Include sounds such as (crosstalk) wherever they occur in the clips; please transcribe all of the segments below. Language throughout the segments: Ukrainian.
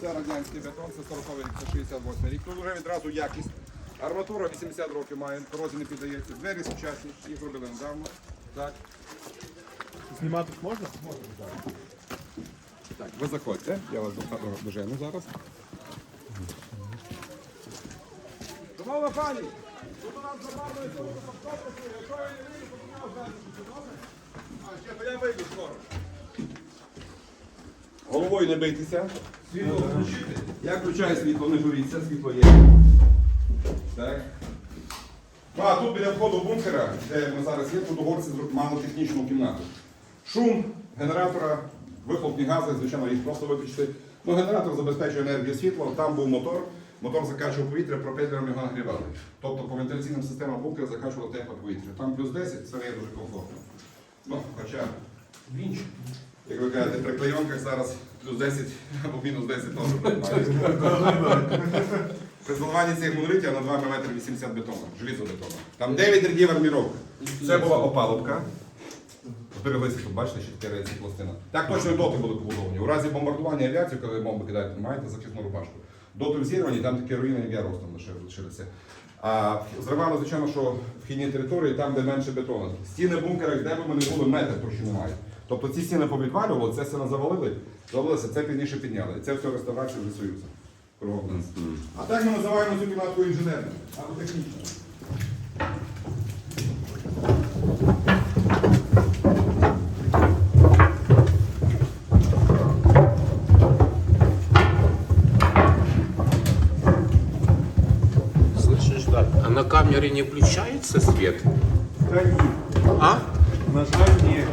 Це радянський бетон, це 40 рік, це 68 рік. Тут вже відразу якість. Арматура 80 років має, корозі не піддається. Двері сучасні, їх робили недавно. Так. Знімати можна? Так, ви заходьте, я вас до- дожену зараз. Шановна пані, тут у нас забавлюється автопуск, якщо я не вийду, то мене означить, добре? А, ще, то я вийду скоро. Головою не бийтеся. Світло включити. Я включаю світло, не журіться, світло є. Так. А тут біля входу бункера, де ми зараз є, тут угорці мали технічну кімнату. Шум генератора, вихлопні гази, звичайно, їх просто виключити. Ну, генератор забезпечує енергію світла, там був мотор, мотор закачував повітря, пропелером його нагрівали. Тобто по вентиляційним системам бункера закачувало тепле повітря. Там плюс 10, це не є дуже комфортно. Ну, хоча як ви кажете, при клейонках зараз плюс 10 (laughs) або мінус 10 теж приймають. При зливанні цих монолітів на 2 мм 80 бетону, желізобетону. Там 9 рядів арміровки. Це була опалубка. Збереглися тут, бачите, ще таке рейці пластина. Так точно і доти були побудовані. У разі бомбардування авіації, коли бомби кидають, маєте захисну рубашку. Доти взірвані, там такі руїни, як я ростом лишилися. А зривали, звичайно, що вхідні території, там, де менше бетону. Стіни бункера, де б ми не були, метр товщини мають. Тобто ці стіни повідвалювали, це все завалили, завалилося, це пізніше підняли. Це все реставрація вже Союзу. Кругом нас. А так ми називаємо цю кімнатку інженерною або технічною. Слышишь, да? А на камере не включается свет? Та ні. А? На жаль, ні.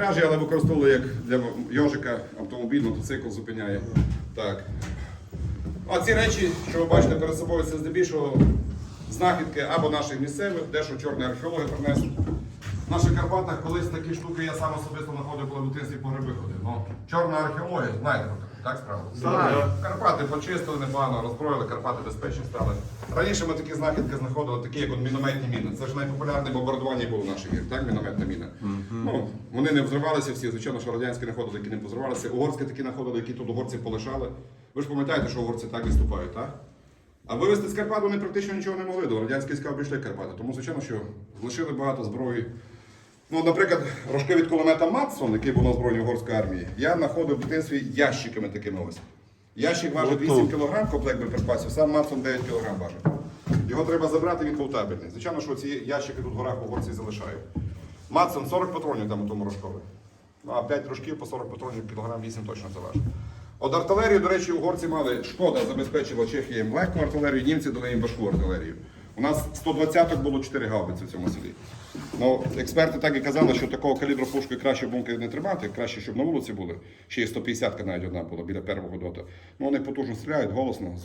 Пряжі, але використовували як для йожика, автомобіль, мотоцикл зупиняє. Так. А ці речі, що ви бачите перед собою, це здебільшого знахідки або наших місцевих, дещо чорні археологи принесли. В наших Карпатах колись такі штуки я сам особисто знаходив, коли в дитинстві по гриби ходив. Ну, чорна археологія, знаєте так справу? Знаю. Карпати почистили непогано, роззброїли, Карпати безпечні стали. Раніше ми такі знахідки знаходили, такі як от мінометні міни. Це ж найпопулярне бомбардування було в наших гір, так? Мінометна міна. Ну, вони не взривалися всі, звичайно, що радянські знаходили, які не позривалися. Угорські такі знаходили, які тут угорці полишали. Ви ж пам'ятаєте, що угорці так відступають, так? А вивезти з Карпат вони практично нічого не могли, до радянські війська обійшли Карпати. Тому, звичайно, що залишили багато зброї. Ну, наприклад, рожки від кулемета Матсон, який був на збройній угорської армії, я знаходив в дитинстві ящиками такими ось. Ящик важить 8 кг, комплект боєприпасів, сам Матсон 9 кг важить. Його треба забрати, він повтабельний. Звичайно, що ці ящики тут в горах угорці залишають. Матсон 40 патронів там у тому рожкові. Ну, а 5 рожків по 40 патронів, кілограм 8 точно це важить. От артилерію, до речі, угорці мали, шкода забезпечила Чехія їм легку артилерію, німці дали їм важку артилерію. У нас 120-ок було 4 гаубиці в цьому селі. Ну, експерти так і казали, що такого калібру пушки краще в не тримати, краще, щоб на вулиці були. Ще й 150-ка навіть одна була біля першого дота. Ну, вони потужно стріляють, голосно,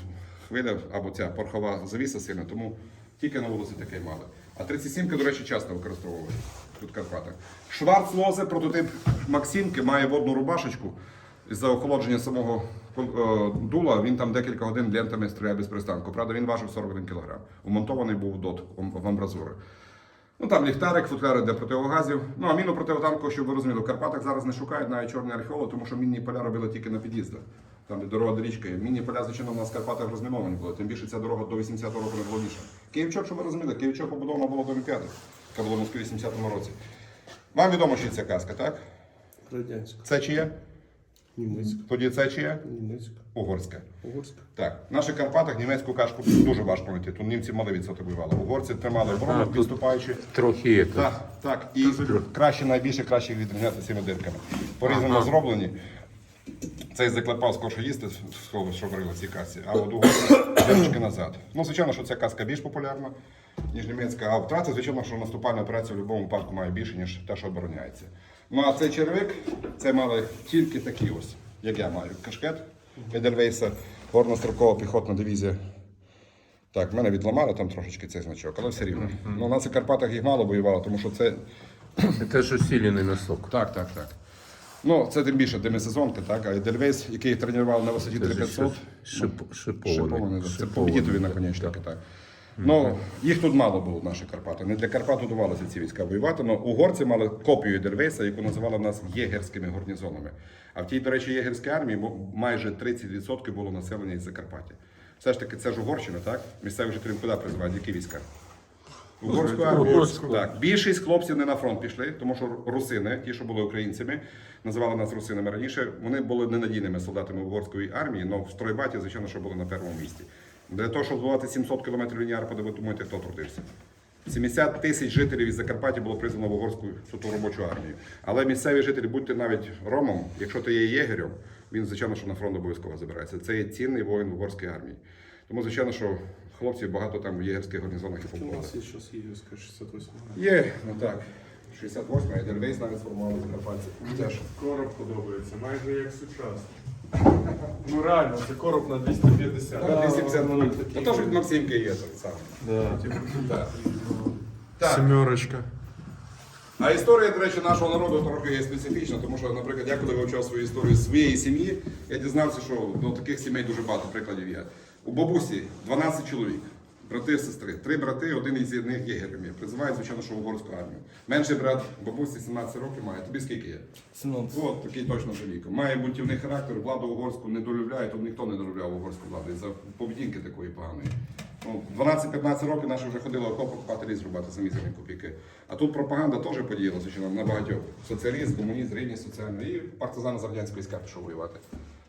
хвиля або ця порохова завіса сильна, тому тільки на вулиці таке мали. А 37-ки, до речі, часто використовували тут Карпатах. Шварц Лозе, прототип Максимки, має водну рубашечку. За охолодження самого е, дула він там декілька годин лентами стріляє без пристанку. Правда, він важив 41 кг. Умонтований був дот в амбразури. Ну там ліхтарик, футляри для противогазів. Ну а міну противотанку, щоб ви розуміли, в Карпатах зараз не шукають навіть чорні археологи, тому що мінні поля робили тільки на під'їздах. Там, де дорога до річки. Мінні поля, звичайно, у нас в Карпатах розміновані були. Тим більше ця дорога до 80-го року найголовніша. Київчок, щоб ви розуміли, Київчок побудована була до Олімпіади, яка була в Москві в 80-му році. Вам відомо, що ця казка, так? Радянська. Це чиє? Німецька. Тоді це чиє? Німецька. Угорська. Угорська. Так, в наших Карпатах німецьку кашку дуже важко знайти. Тут німці мали відсоток воювали. Угорці тримали оборону, відступаючи. Трохи это. Так, так. І краще, найбільше краще їх відрізняти цими дирками. Порізано зроблені. Цей заклепав скорше їсти, схову, що варили ці касі, а от угорці (coughs) дирочки назад. Ну, звичайно, що ця каска більш популярна, ніж німецька, а втрати, звичайно, що наступальна операція в будь-якому випадку має більше, ніж те, що обороняється. Ну а цей червик, це мали тільки такі ось, як я маю. Кашкет Едельвейса, горнострокова піхотна дивізія. Так, в мене відламали там трошечки цей значок, але все рівно. Ну, у нас і в Карпатах їх мало воювало, тому що це Это же усиленный носок. так, так, так. Ну, це тим більше демисезонка, так. А Едельвейс, який тренував на висоті Это же 3500, шип, шипованный. шипований, да, це шипованный. побідітові наконечники, так. Ну, їх тут мало було, наші Карпати. Не для Карпат готувалися ці війська воювати, але угорці мали копію Едельвейса, яку називали в нас єгерськими гарнізонами. А в тій, до речі, єгерській армії майже 30% було населення із Закарпаття. Все ж таки, це ж Угорщина, так? Місцевих жителів куди призивають? Які війська? Угорську армію. Так. Більшість хлопців не на фронт пішли, тому що русини, ті, що були українцями, називали нас русинами раніше, вони були ненадійними солдатами угорської армії, але в стройбаті, звичайно, що були на першому місці. Для того, щоб збивати 700 кілометрів лініарпада, ви думаєте, хто трудився? 70 тисяч жителів із Закарпаття було призвано в угорську суто робочу армію. Але місцеві жителі, будьте навіть ромом, якщо ти є єгерем, він, звичайно, що на фронт обов'язково забирається. Це є цінний воїн в угорській армії. Тому, звичайно, що хлопців багато там в єгерських гарнізонах і У нас є зараз Єгерська 68 Є, ну так. 68 й Едельвейс навіть сформували Закарпатці. Теж. Короб подобається, майже як сучасний. (laughs) Ну реально, це короб на 250. Так, 250 минут. Та теж від Максимки є так самий. Да. Так. Так. Семерочка. А історія, до речі, нашого народу трохи є специфічна, тому що, наприклад, я коли вивчав свою історію своєї сім'ї, я дізнався, що ну, таких сімей дуже багато прикладів є. У бабусі 12 чоловік, брати сестри, три брати, один із них є героєм. Призивають, звичайно, що угорську армію. Менший брат бабусі 17 років має. Тобі скільки є? 17. От такий точно чоловік. Має бунтівний характер, владу угорську не долюбляє, тут ніхто не долюбляв угорську владу із-за поведінки такої поганої. Ну, 12-15 років наші вже ходили окопи копати ліс рубати за мізерні копійки. А тут пропаганда теж подіялася що на багатьох. Соціалізм, комунізм, рівність соціальна. І партизани з радянської війська пішов воювати.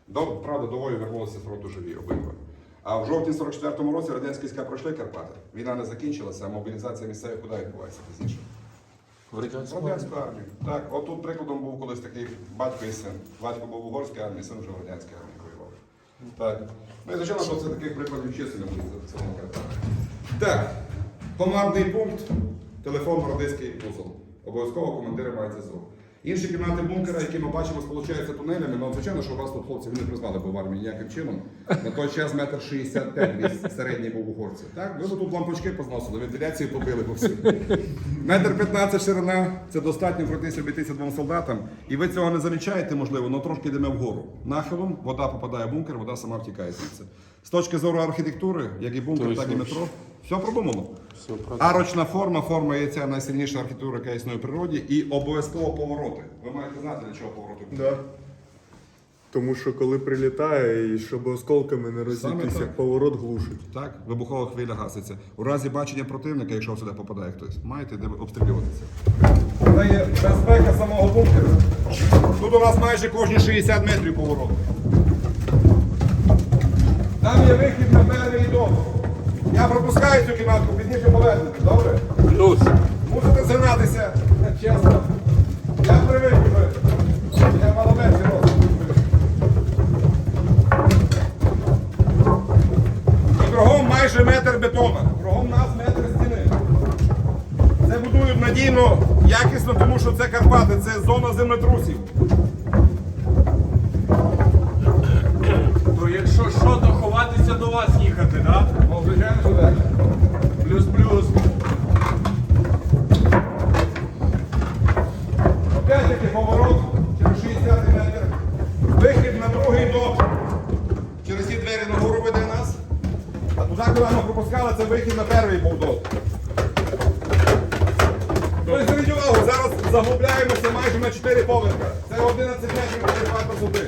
До, правда, до вою вернулися з фронту живі обидва. А в жовтні 44-му році радянські війська пройшли Карпати. Війна не закінчилася, а мобілізація місцевих куди відбувається пізніше. В Радянську армію. Так, от тут прикладом був колись такий батько і син. Батько був в угорській армії, син вже в радянській армії воював. Так. Ну і звичайно, що це таких прикладів числення буде за цілому Карпатах. Так, командний пункт, телефон Городиський вузол. Обов'язково командири мають зв'язок. Інші кімнати бункера, які ми бачимо, сполучаються тунелями. Ну, звичайно, що вас тут хлопців не признали бо в армії ніяким чином. На той час метр 65 ріст середній був угорців. Так, ви б тут лампочки позносили, вентиляцію побили по всім. Метр 15 ширина це достатньо пройтися обійтися двом солдатам. І ви цього не замічаєте, можливо, але трошки йдемо вгору. Нахилом вода попадає в бункер, вода сама втікає звідси. З точки зору архітектури, як і бункер, так і метро, все продумано. Арочна форма, форма є ця найсильніша архітектура, яка існує в природі, і обов'язково повороти. Ви маєте знати, для чого повороти. Да. Тому що коли прилітає, і щоб осколками не розійтися, так. поворот глушить. Так, вибухова хвиля гаситься. У разі бачення противника, якщо сюди попадає хтось, маєте де обстрілюватися. Це є безпека самого бункеру. Тут у нас майже кожні 60 метрів поворот. Там є вихід на перший дом. Я пропускаю цю кімнатку, пізніше повернете, добре? Плюс. Мусите згинатися, чесно. Я привик вже. Я рос. І кругом майже метр бетона. Кругом нас метр стіни. Це будують надійно, якісно, тому що це Карпати, це зона землетрусів. То якщо що, то ховатися до вас їхати, да? Так. Плюс-плюс. Опять таки поворот через 60 метр. Вихід на другий дом. Через ті двері нагору веде нас. А туди, куди ми пропускали, це вихід на перший був. Тобто, увагу, зараз заглубляємося майже на 4 поверха. Це 11 метрів перепад висоти.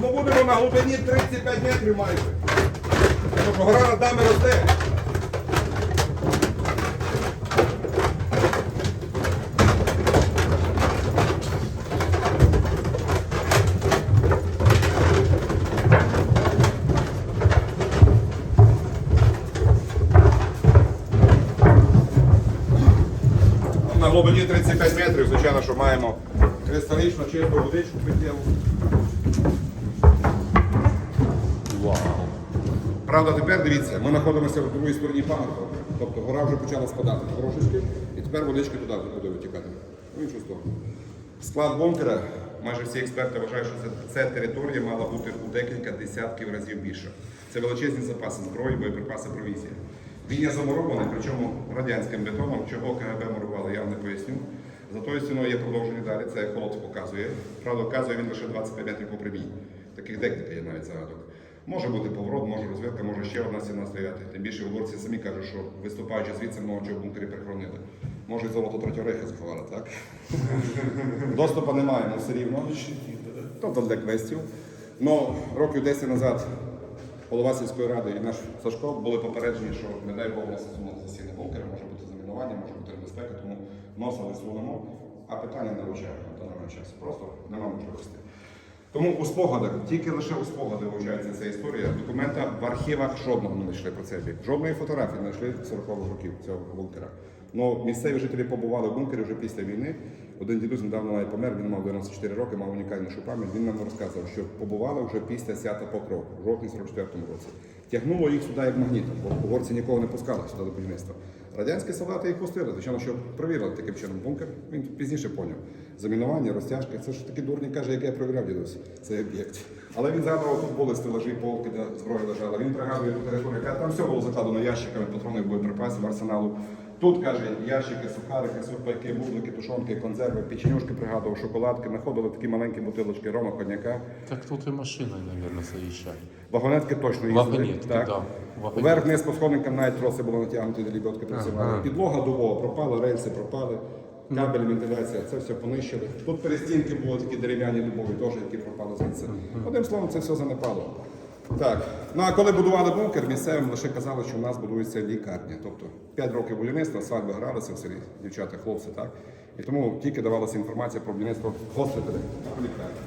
Тому будемо на глибині 35 метрів майже. Тому гора над нами росте. На глибині 35 метрів, звичайно, що маємо кристалічно чисту водичку питєву. Правда, тепер дивіться, ми знаходимося в другій стороні пагорба. Тобто гора вже почала спадати трошечки, і тепер водички туди буде витікати. В іншу сторону. Склад бункера, майже всі експерти вважають, що ця територія мала бути у декілька десятків разів більше. Це величезні запаси зброї, боєприпаси, провізія. Він є замурований, причому радянським бетоном, чого КГБ мурували, я вам не поясню. За тою стіною є продовження далі, це холод показує. Правда, вказує він лише 25 метрів по прямій. Таких декілька є навіть загадок. Може бути поворот, може розвідка, може ще одна стіна стояти. Тим більше угорці самі кажуть, що виступаючи звідси, много чого бункері прихоронили. Може, і золото третього рейха заховали, так? (laughs) Доступу немає, але все рівно. Тобто для квестів. Ну, років 10 назад голова сільської ради і наш Сашко були попереджені, що не дай Бог у нас засунути стіни бункера, може бути замінування, може бути небезпека, тому носа не сунемо, а питання не вивчаємо на даний час. Просто немає можливості. Тому у спогадах, тільки лише у спогади вивчається ця історія. Документа в архівах жодного не знайшли про це бік. Жодної фотографії не знайшли 40-х років цього бункера. Ну, місцеві жителі побували в бункері вже після війни. Один дідусь недавно навіть помер, він мав 94 роки, мав унікальнішу пам'ять. Він нам розказував, що побували вже після свята Покров, в жовтні 44-му році. Тягнуло їх сюди як магнітом, бо угорці нікого не пускали сюди до будівництва. Радянські солдати їх пустили, звичайно, що перевірили таким чином бункер. Він пізніше поняв. Замінування, розтяжки. Це ж такі дурні каже, як я перевіряв дідусь цей об'єкт. Але він згадував, тут були стелажі, полки, де зброя лежала. Він пригадує ту територію, яка там все було закладено ящиками, патронів боєприпасів, арсеналу. Тут каже, ящики, сухарики, сухпайки, бублики, тушонки, консерви, печенюшки пригадував, шоколадки, знаходили такі маленькі бутилочки рома, коньяка. Так тут і машини, мабуть, заїжджають. Вагонетки точно їздили. Вагонетки, так. да, вагонетки. Вверх вниз по сходинкам навіть троси було натягнуті, де лебедки працювали. Ага. Підлога дубова пропала, рельси пропали, кабель, вентиляція, це все понищили. Тут перестінки були такі дерев'яні дубові, теж, які пропали звідси. Одним словом, це все занепало. Так. Ну а коли будували бункер, місцевим лише казали, що у нас будується лікарня. Тобто 5 років будівництва, свадьби гралися в селі, дівчата, хлопці, так? І тому тільки давалася інформація про будівництво госпіталю та лікарні.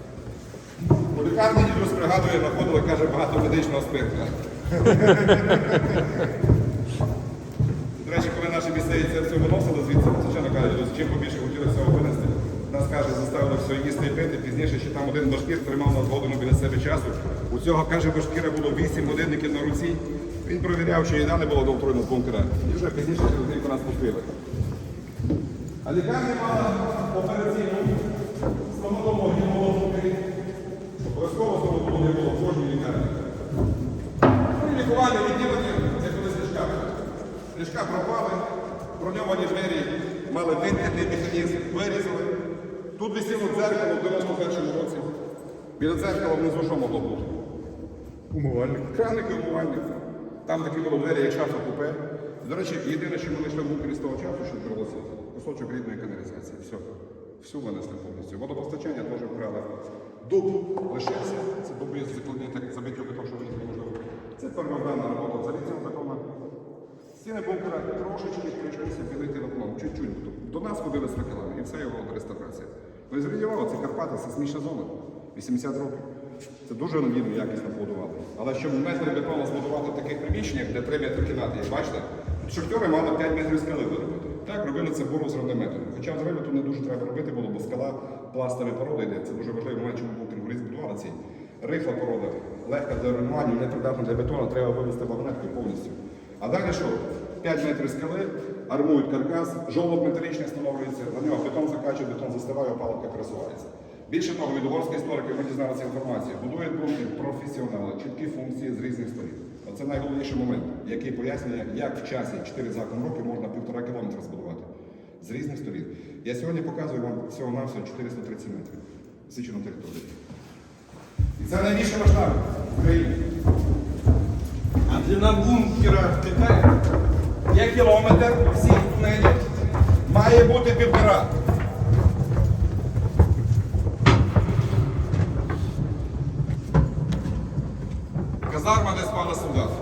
У лікарні дідусь пригадує, знаходили, каже, багато медичного спектра. (laughs) До речі, коли наші місцеві це все виносили кажуть, «Дідусь, чим побільше хотіли всього винести. Нас каже, заставили все їсти і пити. Пізніше ще там один башкір тримав нас годину біля себе часу. У цього каже, башкіра було 8 годинників на руці. Він провіряв, чи їда не було до отруєного бункера. І вже пізніше через рік нас пустили. А лікарня мала операційну стоматологію внутрі. Обов'язково стоматологія було в кожній лікарні. Ну і лікування відділення, це коли з ліжками. Ліжка пропали, броньовані двері мали винтити механізм, вирізали. Тут висіло дзеркало в 91-му році. Біля дзеркала внизу що могло бути? Умивальник. Краник і умивальник. Там такі були двері, як шафа купе. До речі, єдине, що ми знайшли в бункері з того часу, що збереглося, кусочок рідної каналізації. Все. Всю винесли повністю. Водопостачання теж вкрали. Дуб лишився. Це дуби закладні так забиття того, що винесли можливо. Це перводанна робота залізна законна. Стіни бункера трошечки почалися білити вапном, чуть-чуть. До нас ходили з факелами, і все його реставрація. І зруйнувало ці Карпати, сейсмічна зона. 80 років. Це дуже надійно якісно побудували. Але щоб метри бетону збудувати в таких приміщеннях, де 3 метри кімнати, як бачите, шахтери мали 5 метрів скали виробити. Так, робили це буру з метром. Хоча взагалі тут не дуже треба робити було, бо скала пластові породи йде. Це дуже важливий момент, чому бункер горі збудували ці. Рихла порода, легка для руйнування, непридатна для бетону, треба вивести вагонеткою повністю. А далі що? 5 метрів скали, армують каркас, жолоб металічний встановлюється, на нього бетон закачує, бетон застиває, опалубка красувається. Більше того, від істориків ми дізналися інформацію. Будують бункер професіонали, чіткі функції з різних сторін. Оце найголовніший момент, який пояснює, як в часі 4 закон роки можна півтора кілометра збудувати. З різних сторін. Я сьогодні показую вам всього-навсього 430 метрів січену територію. І це найбільше масштаб в Україні. Длина бункера в Є кілометр всіх тунелів. Має бути півтора. Казарма, де спали солдати.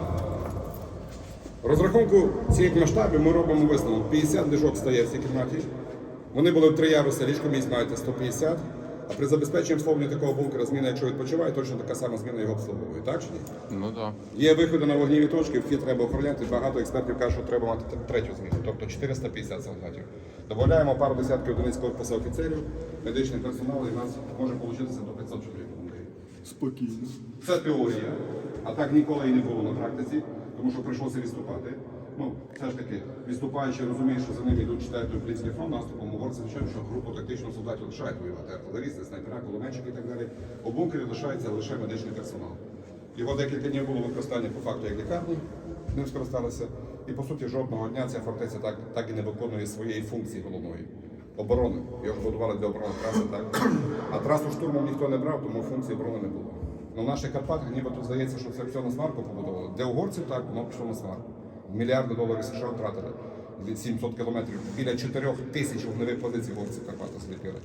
Розрахунку цих масштабів ми робимо висновок. 50 ліжок стає в цій кімнаті. Вони були в три яруси, ліжко місць маєте 150. А при забезпеченні обслуговування такого бункера зміна, якщо відпочиває, точно така сама зміна його обслуговує. Так чи ні? Ну так. Є виходи на вогніві точки, вхід треба охороняти. Багато експертів кажуть, що треба мати третю зміну, тобто 450 солдатів. Додаємо пару десятків одиниць корпусу офіцерів, медичний персонал, і в нас може вийти до 500 чоловік. в бункері. Спокійно. Це теорія, а так ніколи і не було на практиці, тому що прийшлося відступати. Ну, все ж таки, відступаючи, розумієш, що за ними йдуть четвертий український фронт, наступом звичайно, що групу тактичного солдатів лишають воювати. Артилерісти, снайпера, кулеметчики і так далі. У бункері лишається лише медичний персонал. Його декілька днів було використання по факту як лікарні, ним скористалися. І по суті жодного дня ця фортеця так, так і не виконує своєї функції головної. Оборони. Його будували для оборони траси, так. А трасу штурмом ніхто не брав, тому функції оборони не було. Ну, в наших Карпатах нібито здається, що це все на сварку побудовано. Для угорців так, воно пішло на сварку. Мільярди доларів США втратили. 700 кілометрів, біля 4 тисяч вогневих позицій угорці Карпати зліпили.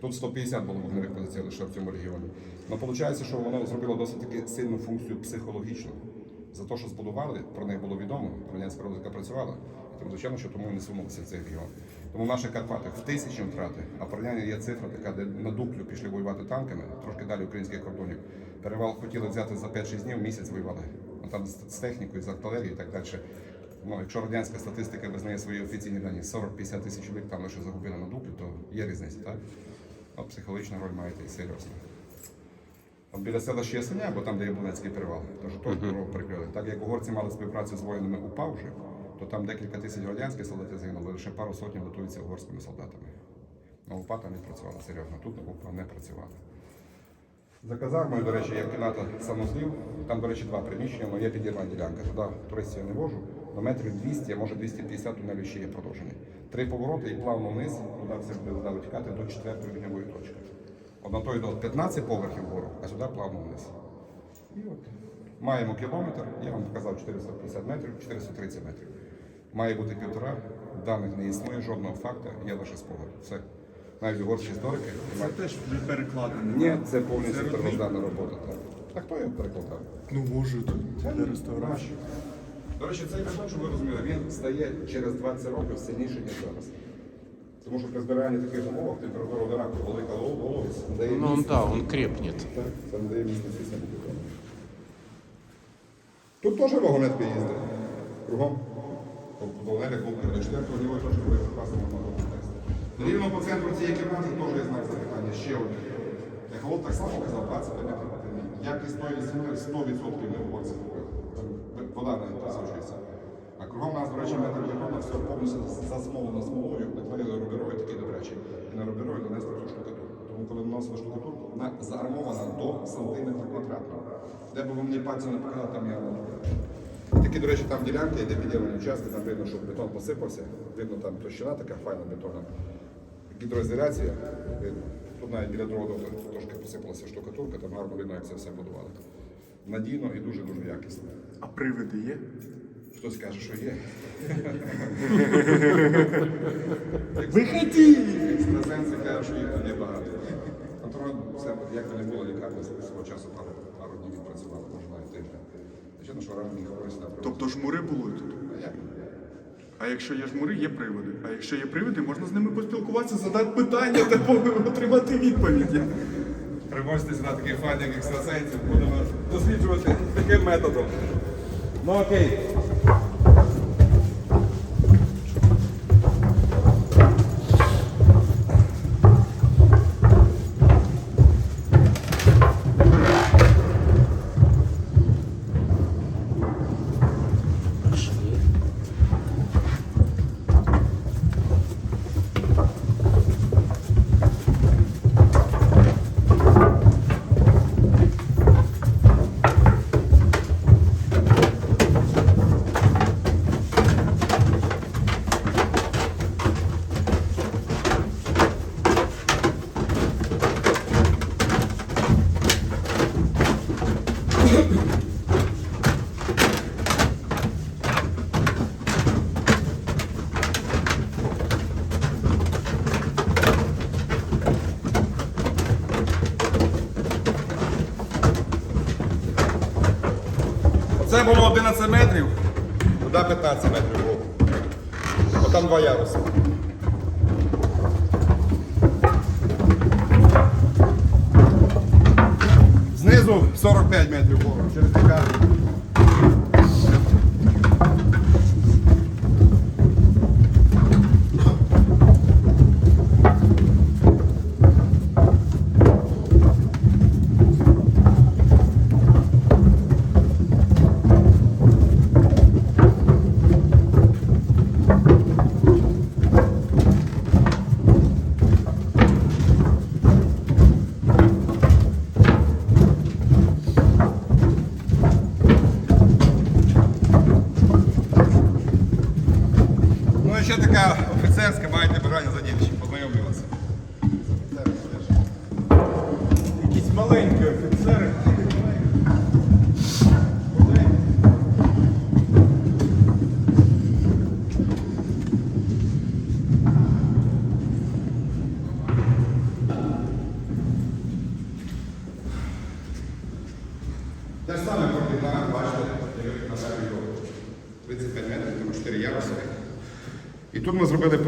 Тут 150 було вогневих позицій лише в цьому регіоні. Ну, виходить, що воно зробило досить таки сильну функцію психологічну. За те, що збудували, про них було відомо, радянська розвідка працювала. І тому, звичайно, що тому не сунулися в цей регіон. Тому в наших Карпатах в тисячі втрати, а в порівнянні є цифра така, де на дуплю пішли воювати танками, трошки далі українських кордонів. Перевал хотіли взяти за 5-6 днів, місяць воювали. Ну, там з, з технікою, з артилерією і так далі. Ну, якщо радянська статистика визнає свої офіційні дані 40-50 тисяч чоловік там лише загубили на дуплі, то є різниця, так? От психологічна роль маєте і серйозна. От біля села ще Ясеня, бо там, де є Бунецький перевал, тож теж дорогу прикрили. Так як угорці мали співпрацю з воїнами у Павжі, то там декілька тисяч радянських солдатів загинули, лише пару сотень готуються угорськими солдатами. На УПА там не працювала серйозно, тут на УПА не працювала. За казармою, до речі, є кімната санузлів. Там, до речі, два приміщення, але є підірвана ділянка. Туди туристів я не вожу. До метрів 200, а може 250 тунелів ще є продовжені. Три повороти і плавно вниз, туди все буде вода витікати до четвертої вогневої точки. От на той до 15 поверхів вгору, а сюди плавно вниз. І от маємо кілометр, я вам показав 450 метрів, 430 метрів. Має бути півтора, даних не існує, жодного факту, є лише спогад. Все. Навіть угорські історики. Це теж не перекладено. Ні, це повністю первоздана робота. Так. А хто його перекладав? Ну може тут для реставрації. До речі, цей картон, щоб ви розуміли, він стає через 20 років сильніший, ніж зараз. Тому що при збиранні таких умовах температура водораку велика вологість дає Ну місце. да, он крепнет. Так, це не дає місце на бутилку. Тут теж вагонетки їздить. Кругом. По тунелях був до 4 днівої точки були запасами на. Рівно по центру цієї кімнати теж є знак запитання. Ще один. Ехолот так само казав 20 метрів на тиждень. Якість тої землі 100% не купили. Вода не присушується. А кругом нас, до речі, метр бетону все повністю засмолено смолою, наклеїли руберою, такі добрячі. І на руберою донесли цю штукатурку. Тому коли наносили штукатурку, вона заармована до сантиметра квадратного. Де б ви мені пальцем не показали, там я і такі, до речі, там ділянки, де підірвані участки, там видно, що бетон посипався, видно там площина така файна бетона. Гідроізоляція. Тут навіть біля доктора трошки посипалася штукатурка, там гарно видно, як це все будували. Надійно і дуже-дуже якісно. А привиди є? Хтось каже, що є. Виходіть! Екстрасенси кажуть, що їх тут є багато. Все, як би не було лікарня, свого часу пару, пару днів відпрацювала, може навіть тиждень. Звичайно, що рано не хворий сюди привезли. Тобто жмури були тут. А як? А якщо є жмури, є приводи. А якщо є приводи, можна з ними поспілкуватися, задати питання та отримати відповіді. Привозьте на таких файних екстрасенсів, будемо досліджувати таким методом. Ну окей. Це було 11 метрів, туди 15 метрів було. Бо там два яруси. 45 метрів було,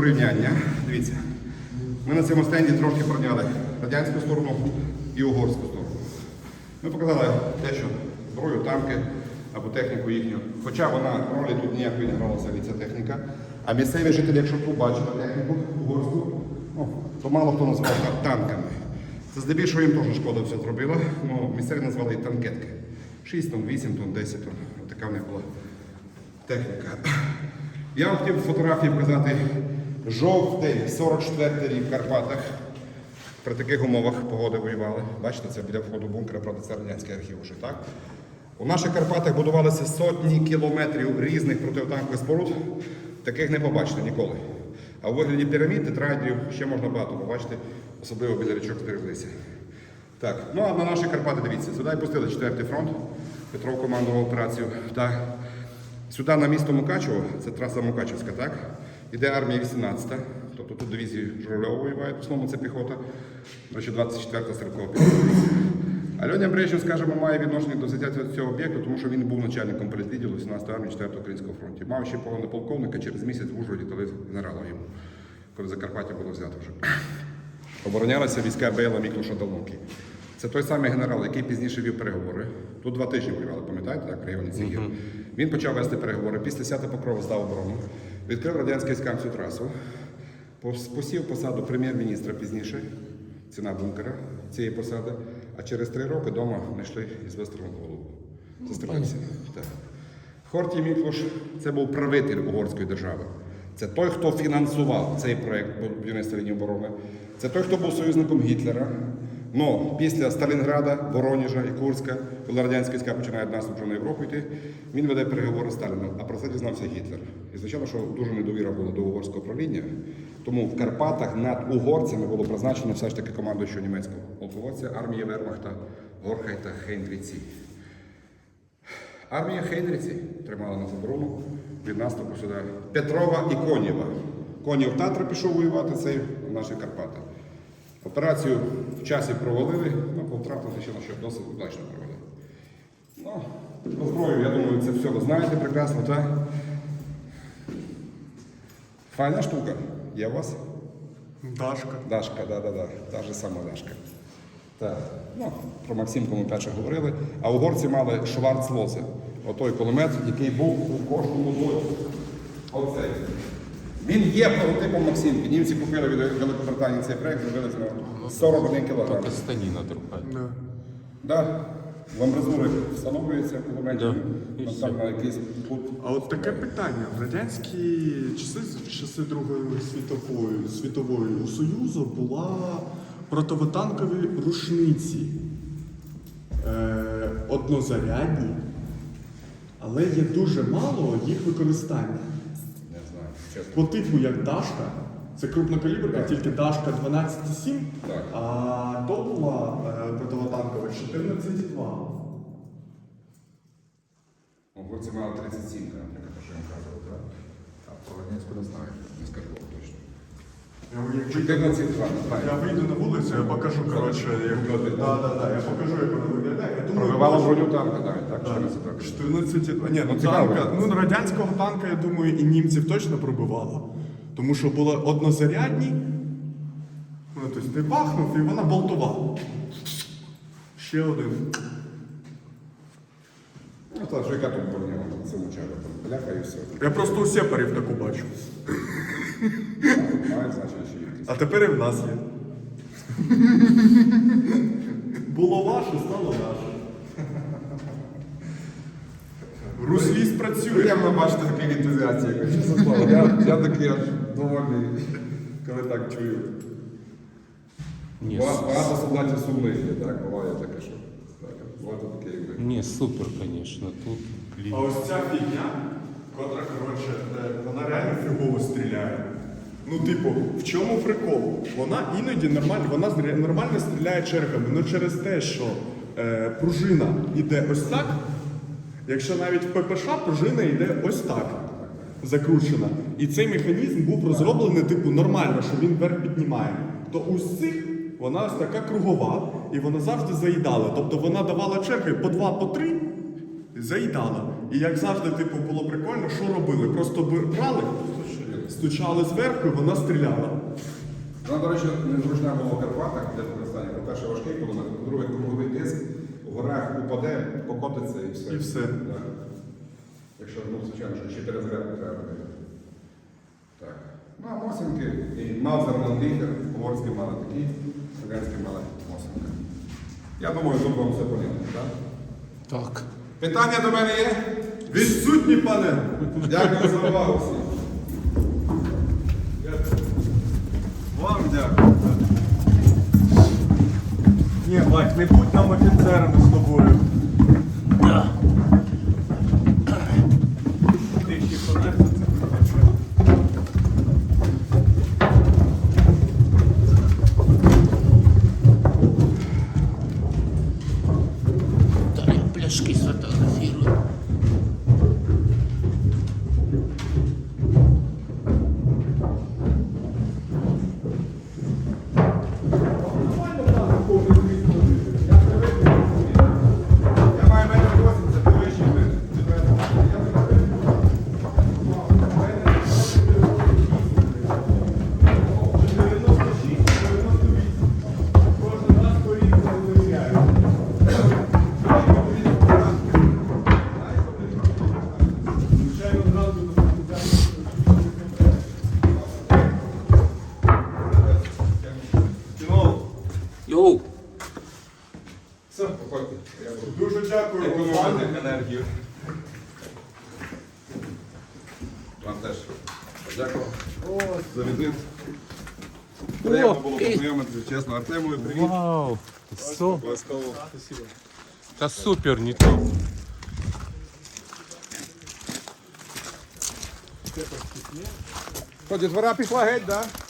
порівняння. Дивіться, ми на цьому стенді трошки порівняли радянську сторону і угорську сторону. Ми показали те, що зброю, танки або техніку їхню. Хоча вона ролі тут ніякої не грала взагалі ця техніка. А місцеві жителі, якщо тут бачили техніку угорську, ну, то мало хто назвав танками. Це здебільшого їм теж шкода все зробила. Ну, місцеві назвали танкетки. 6 тонн, 8 тонн, 10 тонн. Така в них була техніка. Я хотів фотографії показати жовтень, 44 рік в Карпатах. При таких умовах погоди воювали. Бачите, це біля входу бункера, правда, це радянський архів уже, так? У наших Карпатах будувалися сотні кілометрів різних протитанкових споруд. Таких не побачите ніколи. А у вигляді пірамід, тетрадів ще можна багато побачити, особливо біля річок збереглися. Так, ну а на наші Карпати дивіться, сюди пустили 4-й фронт. Петров командував операцію. Так. Сюди на місто Мукачево, це траса Мукачевська, так? Іде армія 18-та, тобто тут дивізії Журавльова воювають, в основному це піхота. Речі, 24-та стрілкова піхота. А Льоня Брежнєв, скажімо, має відношення до взяття цього об'єкту, тому що він був начальником політвідділу 18-ї армії 4-го українського фронту. Мав ще повного полковника, через місяць в Ужгороді дали генерала йому, коли Закарпаття було взято вже. Оборонялися війська Бейла Міклуша Долунки. Це той самий генерал, який пізніше вів переговори. Тут два тижні воювали, пам'ятаєте, так, в районі цих гір. Він почав вести переговори. Після свята Покрова здав оборону, відкрив радянський цю трасу, посів посаду прем'єр-міністра пізніше, ціна бункера цієї посади, а через три роки вдома знайшли із вистрілом голову. Застрелився. Так. Хортій Міклуш це був правитель угорської держави. Це той, хто фінансував цей проект будівництва лінії оборони. Це той, хто був союзником Гітлера. Ну, після Сталінграда, Вороніжа і Курська, коли радянські війська починають наступ на Європу йти, він веде переговори з Сталіном, а про це дізнався Гітлер. І звичайно, що дуже недовіра була до угорського правління. Тому в Карпатах над угорцями було призначено все ж таки командуючого німецького полководця армії Вермахта Горхайта Хейнріці. Армія Хейнріці тримала нас оборону від наступу сюди. Петрова і Конєва. Конєв Татра пішов воювати, цей наші Карпати. Операцію в часі провалили, ну, по втратам ще на що досить удачно провели. Ну, про зброю, я думаю, це все ви знаєте прекрасно, так? Файна штука. Є у вас? Дашка. Дашка, да, да, да. Та ж сама Дашка. Так. Ну, про Максимку ми перше говорили. А угорці мали Шварцлозе. Отой кулемет, який був у кожному бою. Оцей. Він є прототипом Максимки. Німці купили від Великобританії цей проект, зробили з нього 41 кілограм. Только станина другая. Да. В амбразури встановлюється кулемет. Да. І Ну, все. там на якийсь пут. А от таке питання. В радянські часи, в часи Другої світової, світової у Союзу була противотанкові рушниці. Е, однозарядні, але є дуже мало їх використання. По типу як Дашка, це крупнокаліберка, Так. тільки Дашка 12,7, а то була е, противотанкова 14,2. Ого, це мала 37 наприклад, як я що я вам казав, так? А про Ганецьку не знаю, не скажу вам точно. Я, як 14 грам, Я вийду на вулицю, я покажу, коротше, як да, да, да, я покажу, як вона виглядає. Я думаю, Пробивала може- броню танка, так, так, Так, 14 років. 14, ні, ну, Ну, цікаво. танка, ну радянського танка, я думаю, і німців точно пробивало. Тому що були однозарядні, ну, тобто ти бахнув і вона болтувала. Ще один. Ну, так, що яка тут броня цьому? Там Бляха і все. Я просто у сепарів таку бачу. Має значення, що є. А тепер і в нас є. Було ваше, стало наше. Русліст працює. Приємно бачити такий ентузіаст, якось, чесно слово. Я, я такий аж довольний, коли так чую. Не, Ба- Багато солдатів сумних є, так, буває таке, що так, багато таке, як ви. не, супер, конечно. Тут. А ось ця фігня, котра, коротше, е, вона реально фігово стріляє. Ну, типу, в чому прикол? Вона іноді нормально, вона нормально стріляє чергами, але через те, що е, пружина йде ось так, якщо навіть в ППШ пружина йде ось так, закручена. І цей механізм був розроблений, типу, нормально, що він вверх піднімає. То у цих вона ось така кругова, і вона завжди заїдала. Тобто вона давала черги по два, по три, заїдала. І як завжди, типу, було прикольно, що робили? Просто брали, стучали зверху, і вона стріляла. Вона, до речі, незручна була в Карпатах для використання. По-перше, важкий кулемет, по-друге, круговий диск, в горах упаде, покотиться і все. І все. Да. Якщо, ну, звичайно, що ще перезарядку треба робити. Так. Ну, а мосинки, і Маузер Ландіхер, угорські мали такі, радянські мали мосинки. Я думаю, тут вам все понятно, так? Так. Питання до мене є? Відсутні, пане! Дякую за увагу всім. Вам дякую. Ні, бать, не будь нам офіцерами з тобою. Економити. Вам теж. Дякую. За візит. Приємно було познайомитися, чесно. Артемові привіт. Вау! Со... Обов'язково. Та супер, не то. Що, дітвора пішла геть, так? Да?